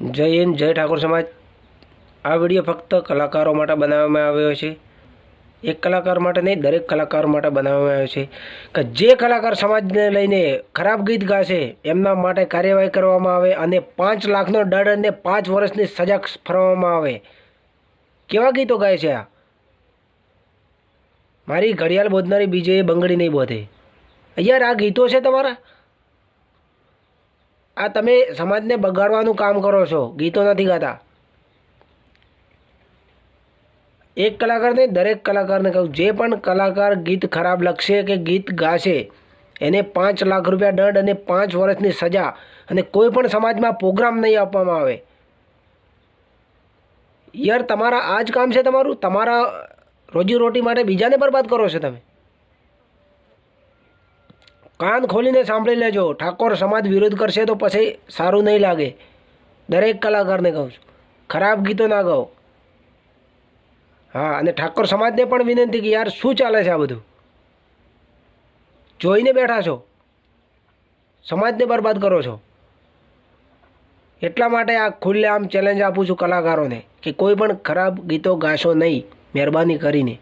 જય હિન્દ, જય ઠાકોર સમાજ. આ વીડિયો ફક્ત કલાકારો માટે બનાવવામાં આવ્યો છે. એક કલાકાર માટે નહીં, દરેક કલાકાર માટે બનાવવામાં આવ્યો છે. કે જે કલાકાર સમાજને લઈને ખરાબ ગીત ગાશે, એમના માટે કાર્યવાહી કરવામાં આવે અને પાંચ લાખનો દંડ અને પાંચ વર્ષની સજા ફરવામાં આવે. કેવા ગીતો ગાય છે આ? મારી ઘડિયાળ બોધનારી બીજે બંગડી નહીં બોધે. યાર આ ગીતો છે તમારા? આ તમે સમાજને બગાડવાનું કામ કરો છો. ગીતો નથી ગાતા. એક કલાકાર નહીં દરેક કલાકારને કહું, જે પણ કલાકાર ગીત ખરાબ લખશે કે ગીત ગાશે, એને પાંચ લાખ રૂપિયા દંડ અને પાંચ વર્ષની સજા અને કોઈ પણ સમાજમાં પ્રોગ્રામ નહીં આપવામાં આવે. યાર, તમારા આ જ કામ છે તમારું? તમારા રોજીરોટી માટે બીજાને બરબાદ કરો છો તમે? કાન ખોલીને સાંભળી લેજો. ઠાકોર સમાજ વિરોધ કરશે તો પછી સારું નહીં લાગે. દરેક કલાકારને કહું છું. ખરાબ ગીતો ના ગાઓ. હા, અને ઠાકોર સમાજને પણ વિનંતી કે યાર શું ચાલે છે આ બધું? જોઈને બેઠા છો? સમાજને બરબાદ કરો છો? એટલા માટે આ ખુલ્લે આમ ચેલેન્જ આપું છું કલાકારોને કે કોઈ પણ ખરાબ ગીતો ગાશો નહીં, મહેરબાની કરીને.